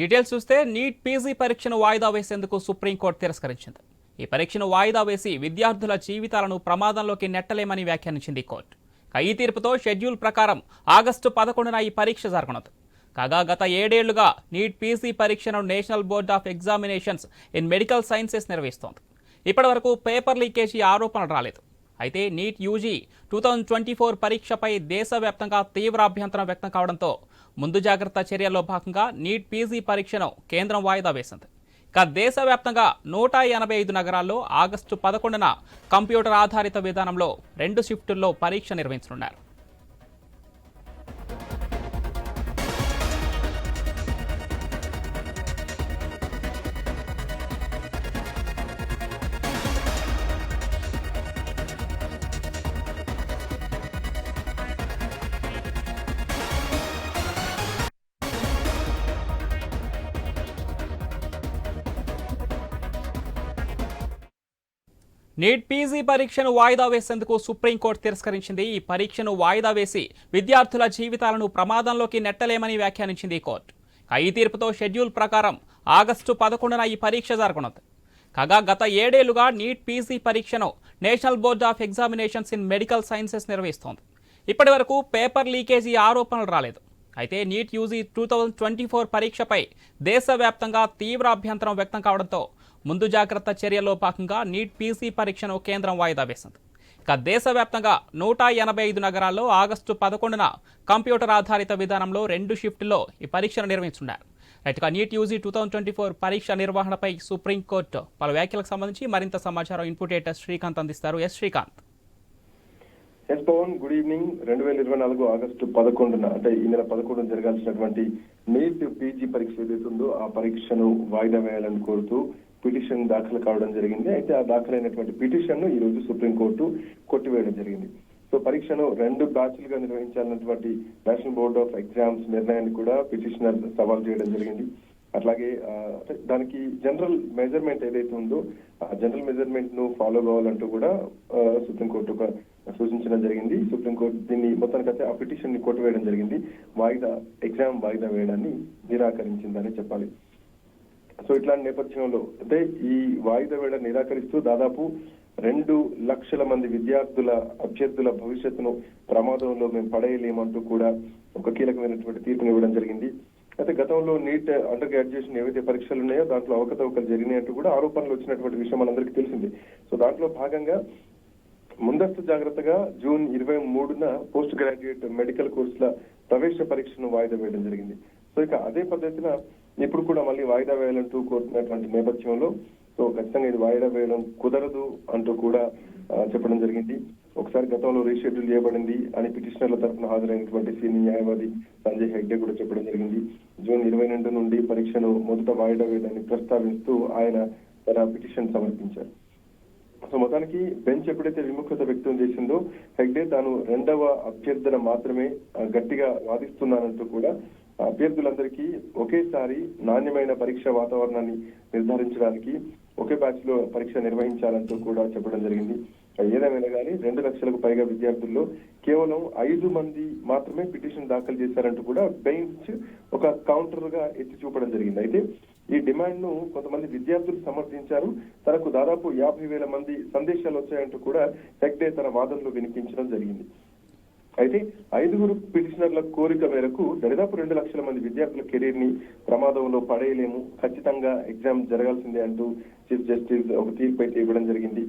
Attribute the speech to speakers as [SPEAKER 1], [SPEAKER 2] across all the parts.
[SPEAKER 1] Details చూస్తే neat PG పరీక్షను వాయిదా వేసేందుకు సుప్రీంకోర్టు తిరస్కరించింది. ఈ పరీక్షను వాయిదా వేసి విద్యార్థుల జీవితాలను ప్రమాదంలోకి నెట్టలేమని వ్యాఖ్యానించింది కోర్టు. ఈ తీర్పుతో షెడ్యూల్ ప్రకారం ఆగస్టు పదకొండున ఈ పరీక్ష జరగనుంది. కాగా గత ఏడేళ్ళుగా నీట్ పీజీ పరీక్షను National Board of Examinations in Medical Sciences నిర్వహిస్తోంది. ఇప్పటివరకు పేపర్ లీకేజీ ఆరోపణలు రాలేదు. అయితే NEET UG two thousand twenty four పరీక్షపై దేశవ్యాప్తంగా తీవ్ర అభ్యంతరం వ్యక్తం కావడంతో ముందు జాగ్రత్త చర్యల్లో భాగంగా నీట్ పీజీ పరీక్షను కేంద్రం వాయిదా వేసింది. ఇక దేశవ్యాప్తంగా నూట ఎనభై ఐదు నగరాల్లో ఆగస్టు పదకొండున కంప్యూటర్ ఆధారిత విధానంలో రెండు షిఫ్టుల్లో పరీక్ష నిర్వహించనున్నారు. నీట్ పీజీ పరీక్షను వాయిదా వేసేందుకు సుప్రీంకోర్టు తిరస్కరించింది. ఈ పరీక్షను వాయిదా వేసి విద్యార్థుల జీవితాలను ప్రమాదంలోకి నెట్టలేమని వ్యాఖ్యానించింది కోర్టు. ఈ తీర్పుతో షెడ్యూల్ ప్రకారం ఆగస్టు పదకొండున ఈ పరీక్ష జరగనుంది. కాగా గత ఏడేళ్ళుగా నీట్ పీజీ పరీక్షను National Board of Examinations in Medical Sciences నిర్వహిస్తోంది. ఇప్పటి వరకు పేపర్ లీకేజీ ఆరోపణలు రాలేదు. అయితే NEET UG two thousand twenty four పరీక్షపై దేశవ్యాప్తంగా తీవ్ర అభ్యంతరం వ్యక్తం కావడంతో ముందు జాగ్రత్త చర్యల్లో భాగంగా నీట్ పీసీ పరీక్షను కేంద్రం వాయిదా వేసింది. ఇక దేశవ్యాప్తంగా నూట ఎనభై ఐదు నగరాల్లో ఆగస్టు పదకొండున కంప్యూటర్ ఆధారిత విధానంలో రెండు షిఫ్ట్లో ఈ పరీక్షను నిర్వహించున్నారు. రైట్గా NEET UG two thousand twenty four పరీక్ష నిర్వహణపై సుప్రీంకోర్టు పలు వ్యాఖ్యలకు సంబంధించి మరింత సమాచారం ఇన్పుట్ శ్రీకాంత్ అందిస్తారు. S Srikanth.
[SPEAKER 2] S Pavan good evening. రెండు వేల ఇరవై నాలుగు ఆగస్టు పదకొండున అంటే ఈ నెల పదకొండున జరగాల్సినటువంటి నీట్ పీజీ పరీక్ష ఏదైతుందో ఆ పరీక్షను వాయిదా వేయాలని కోరుతూ పిటిషన్ దాఖలు కావడం జరిగింది. అయితే ఆ దాఖలైనటువంటి పిటిషన్ను ఈ రోజు సుప్రీంకోర్టు కొట్టివేయడం జరిగింది. సో పరీక్షను రెండు బ్యాచ్లుగా నిర్వహించాలన్నటువంటి నేషనల్ బోర్డ్ ఆఫ్ ఎగ్జామ్స్ నిర్ణయాన్ని కూడా పిటిషనర్ సవాల్ చేయడం జరిగింది. అట్లాగే దానికి జనరల్ మెజర్మెంట్ ఏదైతే ఉందో ఆ జనరల్ మెజర్మెంట్ను ఫాలో కావాలంటూ కూడా సుప్రీంకోర్టు ఒక సూచించడం జరిగింది. సుప్రీంకోర్టు దీన్ని మొత్తానికైతే ఆ పిటిషన్ని కొట్టివేయడం జరిగింది. వాయిదా ఎగ్జామ్ వాయిదా వేయడాన్ని నిరాకరించిందని చెప్పాలి. సో ఇట్లాంటి నేపథ్యంలో అంటే ఈ వాయిదా వేళ నిరాకరిస్తూ దాదాపు రెండు లక్షల మంది విద్యార్థుల అభ్యర్థుల భవిష్యత్తును ప్రమాదంలో మేము పడేయలేమంటూ కూడా ఒక కీలకమైనటువంటి తీర్పుని ఇవ్వడం జరిగింది. అయితే గతంలో నీట్ అండర్ గ్రాడ్యుయేషన్ ఏవైతే పరీక్షలు ఉన్నాయో దాంట్లో అవకతవకలు జరిగినాయంటూ కూడా ఆరోపణలు వచ్చినటువంటి విషయం మనందరికీ తెలిసింది. సో దాంట్లో భాగంగా ముందస్తు జాగ్రత్తగా జూన్ ఇరవై మూడున పోస్ట్ గ్రాడ్యుయేట్ మెడికల్ కోర్సుల ప్రవేశ పరీక్షను వాయిదా వేయడం జరిగింది. సో ఇక అదే పద్ధతిన ఇప్పుడు కూడా మళ్ళీ వాయిదా వేయాలంటూ కోరుతున్నటువంటి నేపథ్యంలో సో ఖచ్చితంగా ఇది వాయిదా వేయడం కుదరదు అంటూ కూడా చెప్పడం జరిగింది. ఒకసారి గతంలో రీషెడ్యూల్ చేయబడింది అని పిటిషనర్ల తరఫున హాజరైనటువంటి సీనియర్ న్యాయవాది సంజయ్ హెగ్డే కూడా చెప్పడం జరిగింది. జూన్ ఇరవై రెండు నుండి పరీక్షను మొదట వాయిదా వేయడాన్ని ప్రస్తావిస్తూ ఆయన తన పిటిషన్ సమర్పించారు. సో మొత్తానికి బెంచ్ ఎప్పుడైతే విముఖత వ్యక్తం చేసిందో హెగ్డే తాను రెండవ అభ్యర్థన మాత్రమే గట్టిగా వాదిస్తున్నానంటూ కూడా అభ్యర్థులందరికీ ఒకేసారి నాణ్యమైన పరీక్ష వాతావరణాన్ని నిర్ధారించడానికి ఒకే బ్యాచ్లో పరీక్ష నిర్వహించాలంటూ కూడా చెప్పడం జరిగింది. ఏదేమైనా కానీ రెండు లక్షలకు పైగా విద్యార్థుల్లో కేవలం ఐదు మంది మాత్రమే పిటిషన్ దాఖలు చేశారంటూ కూడా బెంచ్ ఒక కౌంటర్గా ఎత్తి చూపడం జరిగింది. అయితే ఈ డిమాండ్ను కొంతమంది విద్యార్థులు సమర్థించారు. తనకు దాదాపు యాభై వేల మంది సందేశాలు వచ్చాయంటూ కూడా హెగ్డే తన వాదనలు వినిపించడం జరిగింది. అయితే ఐదుగురు పిటిషనర్ల కోరిక మేరకు దరిదాపు రెండు లక్షల మంది విద్యార్థుల కెరీర్ని ప్రమాదంలో పడేయలేము. ఖచ్చితంగా ఎగ్జామ్ జరగాల్సిందే అంటూ చీఫ్ జస్టిస్ ఒక తీర్పు అయితే ఇవ్వడం జరిగింది.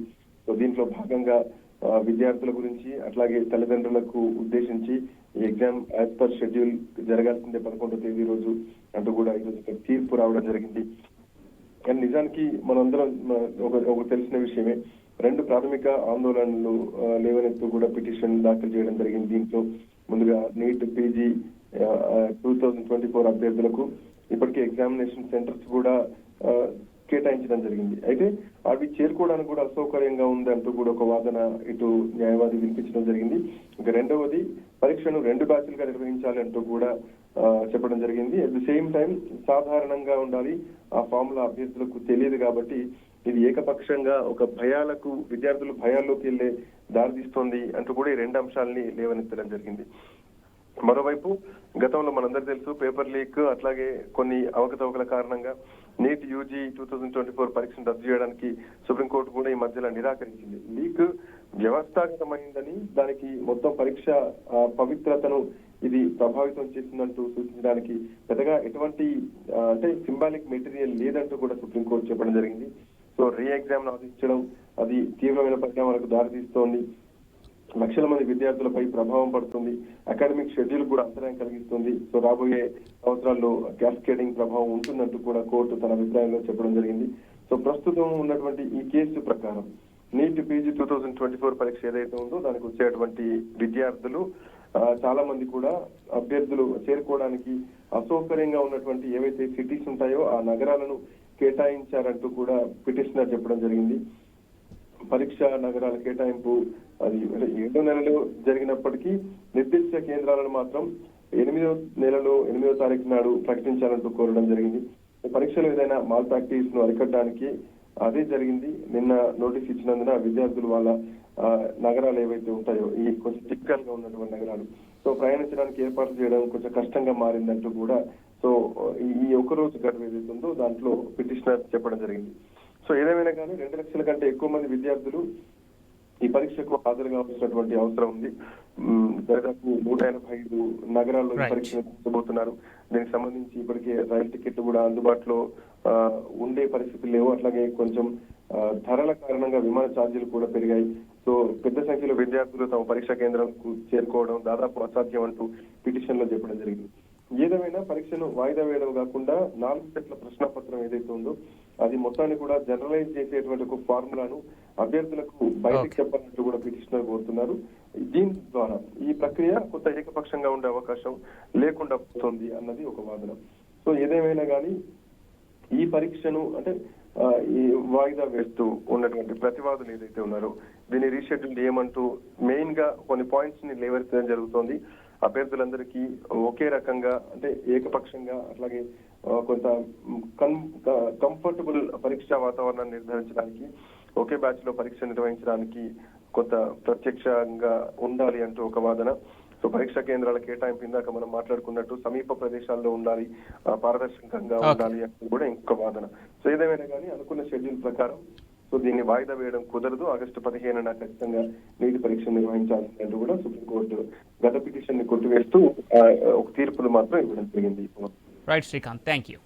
[SPEAKER 2] సో దీంట్లో భాగంగా ఆ, విద్యార్థుల గురించి అట్లాగే తల్లిదండ్రులకు ఉద్దేశించి ఈ ఎగ్జామ్ యాజ్ పర్ షెడ్యూల్ జరగాల్సిందే పదకొండో తేదీ రోజు అంటూ కూడా ఈరోజు తీర్పు రావడం జరిగింది. కానీ నిజానికి మనందరం ఒక ఒక తెలిసిన విషయమే. రెండు ప్రాథమిక ఆందోళనలు లేవనెత్తు కూడా పిటిషన్ దాఖలు చేయడం జరిగింది. దీంట్లో ముందుగా NEET PG two thousand twenty four అభ్యర్థులకు ఇప్పటికే ఎగ్జామినేషన్ సెంటర్స్ కూడా కేటాయించడం జరిగింది. అయితే అవి చేరుకోవడానికి కూడా అసౌకర్యంగా ఉంది అంటూ కూడా ఒక వాదన ఇటు న్యాయవాది వినిపించడం జరిగింది. ఇక రెండవది పరీక్షను రెండు బ్యాచ్లుగా నిర్వహించాలి అంటూ కూడా చెప్పడం జరిగింది. అట్ ది సేమ్ టైం సాధారణంగా ఉండాలి. ఆ ఫార్ములా అభ్యర్థులకు తెలియదు కాబట్టి ఇది ఏకపక్షంగా ఒక భయాలకు విద్యార్థులు భయాల్లోకి వెళ్ళే దారితీస్తోంది అంటూ కూడా ఈ రెండు అంశాలని లేవనెత్తడం జరిగింది. మరోవైపు గతంలో మనందరూ తెలుసు పేపర్ లీక్ అట్లాగే కొన్ని అవకతవకల కారణంగా NEET UG two thousand twenty four పరీక్షను రద్దు చేయడానికి సుప్రీంకోర్టు కూడా ఈ మధ్యలో నిరాకరించింది. లీక్ వ్యవస్థాగతమైందని దానికి మొత్తం పరీక్ష ఆ, పవిత్రతను ఇది ప్రభావితం చేసిందంటూ సూచించడానికి పెద్దగా ఎటువంటి అంటే సింబాలిక్ మెటీరియల్ లేదంటూ కూడా సుప్రీంకోర్టు చెప్పడం జరిగింది. సో రీ ఎగ్జామ్ ఆశించడం అది తీవ్రమైన పరిణామాలకు దారితీస్తోంది. లక్షల మంది విద్యార్థులపై ప్రభావం పడుతుంది. అకాడమిక్ షెడ్యూల్ కూడా అంతరాయం కలిగిస్తుంది. సో రాబోయే సంవత్సరాల్లో క్యాస్కేడింగ్ ప్రభావం ఉంటుందంటూ కూడా కోర్టు తన అభిప్రాయంలో చెప్పడం జరిగింది. సో ప్రస్తుతం ఉన్నటువంటి ఈ కేసు ప్రకారం NEET PG two thousand twenty four పరీక్ష ఏదైతే ఉందో దానికి వచ్చేటువంటి విద్యార్థులు చాలా మంది కూడా అభ్యర్థులు చేరుకోవడానికి అసౌకర్యంగా ఉన్నటువంటి ఏవైతే సిటీస్ ఉంటాయో ఆ నగరాలను కేటాయించారంటూ కూడా పిటిషనర్ చెప్పడం జరిగింది. పరీక్ష నగరాల కేటాయింపు అది ఏడో నెలలో జరిగినప్పటికీ నిర్దిష్ట కేంద్రాలను మాత్రం ఎనిమిదో నెలలో ఎనిమిదో తారీఖు నాడు ప్రకటించాలంటూ కోరడం జరిగింది. పరీక్షలు ఏదైనా మాల్ ప్రాక్టీస్ను అరికట్టడానికి అదే జరిగింది. నిన్న నోటీస్ ఇచ్చినందున విద్యార్థులు వాళ్ళ ఆ, నగరాలు ఏవైతే ఉంటాయో ఈ కొంచెం టిపికల్గా ఉన్నటువంటి నగరాలు. సో ప్రయాణించడానికి ఏర్పాటు చేయడం కొంచెం కష్టంగా మారిందంటూ కూడా సో ఈ- ఈ ఒక రోజు గడువు ఏదైతే ఉందో దాంట్లో పిటిషనర్ చెప్పడం జరిగింది. సో ఏదేమైనా కానీ రెండు లక్షల కంటే ఎక్కువ మంది విద్యార్థులు ఈ పరీక్షకు హాజరు కావాల్సినటువంటి అవసరం ఉంది. దాదాపు నూట ఎనభై ఐదు నగరాల్లో. పరీక్ష నిర్వహించబోతున్నారు. దీనికి సంబంధించి ఇప్పటికే రైలు టికెట్ కూడా అందుబాటులో ఉండే పరిస్థితులు లేవు. అట్లాగే కొంచెం ధరల కారణంగా విమాన ఛార్జీలు కూడా పెరిగాయి. సో పెద్ద సంఖ్యలో విద్యార్థులు తమ పరీక్షా కేంద్రాలకు చేరుకోవడం దాదాపు అసాధ్యం అంటూ పిటిషన్లో చెప్పడం జరిగింది. ఏదేమైనా పరీక్షను వాయిదా వేయడం కాకుండా నాలుగు సెట్ల ప్రశ్న పత్రం ఏదైతే ఉందో అది మొత్తాన్ని కూడా జనరలైజ్ చేసేటువంటి ఒక ఫార్ములాను అభ్యర్థులకు బయటకు. చెప్పాలంటూ కూడా పిటిషనర్ కోరుతున్నారు. దీని ద్వారా ఈ ప్రక్రియ కొంత ఏకపక్షంగా ఉండే అవకాశం లేకుండా పోతుంది అన్నది ఒక వాదన. సో ఏదేమైనా కానీ ఈ పరీక్షను అంటే ఈ వాయిదా వేస్తూ ఉన్నటువంటి ప్రతివాదులు ఏదైతే ఉన్నారో దీన్ని రీషెడ్యూల్ చేయమంటూ మెయిన్గా కొన్ని పాయింట్స్ని లేవెత్తడం జరుగుతోంది. అభ్యర్థులందరికీ ఒకే రకంగా అంటే ఏకపక్షంగా అట్లాగే కొంత కంఫర్టబుల్ పరీక్షా వాతావరణాన్ని నిర్ధారించడానికి ఒకే బ్యాచ్లో పరీక్ష నిర్వహించడానికి కొంత ప్రత్యక్షంగా ఉండాలి అంటూ ఒక వాదన సో పరీక్షా కేంద్రాల కేటాయింపు ఇందాక మనం మాట్లాడుకున్నట్టు సమీప ప్రదేశాల్లో ఉండాలి పారదర్శకంగా. ఉండాలి అంటూ కూడా ఇంకొక వాదన సో ఏదేమైనా కానీ అనుకున్న షెడ్యూల్ ప్రకారం సో దీన్ని వాయిదా వేయడం కుదరదు. ఆగస్టు పదిహేనున ఖచ్చితంగా నీటి పరీక్ష నిర్వహించాల్సినట్టు కూడా సుప్రీంకోర్టు గత పిటిషన్ని కొట్టివేస్తూ ఒక తీర్పులు మాత్రం ఇవ్వడం జరిగింది.
[SPEAKER 1] Right Srikanth thank you